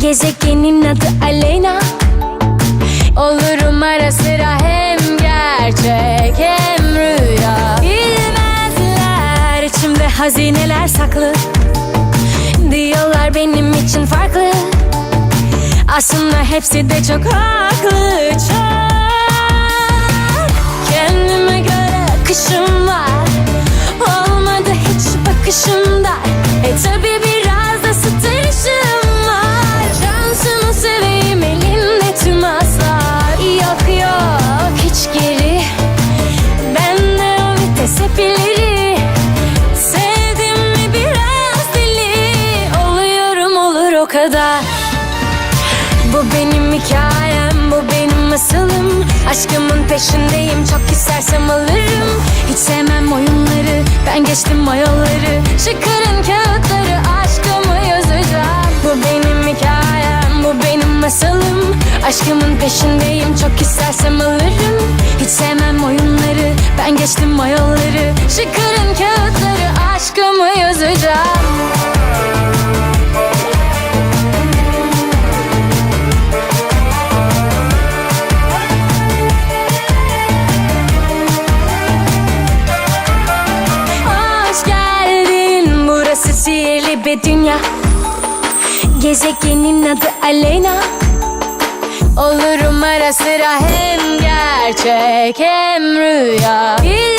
Gezegenin adı Aleyna. Olurum ara sıra hem gerçek hem rüya. Bilmezler içimde hazineler saklı. Diyorlar benim için farklı. Aslında hepsi de çok haklı çok. Kendime göre akışım var. Olmadı hiç bakışımda kadar. Bu benim hikayem, bu benim masalım Aşkımın peşindeyim, çok istersem alırım. Hiç sevmem oyunları, ben geçtim o yolları Çıkarın kağıtları, aşkımı yazacağım. Bu benim hikayem, bu benim masalım Aşkımın peşindeyim, çok istersem alırım. Hiç sevmem oyunları, ben geçtim o yolları Çıkarın kağıtları, aşkımı yazacağım bir dünya Gezegenin adı Aleyna. Olurum ara sıra hem gerçek hem rüya. Bilmezler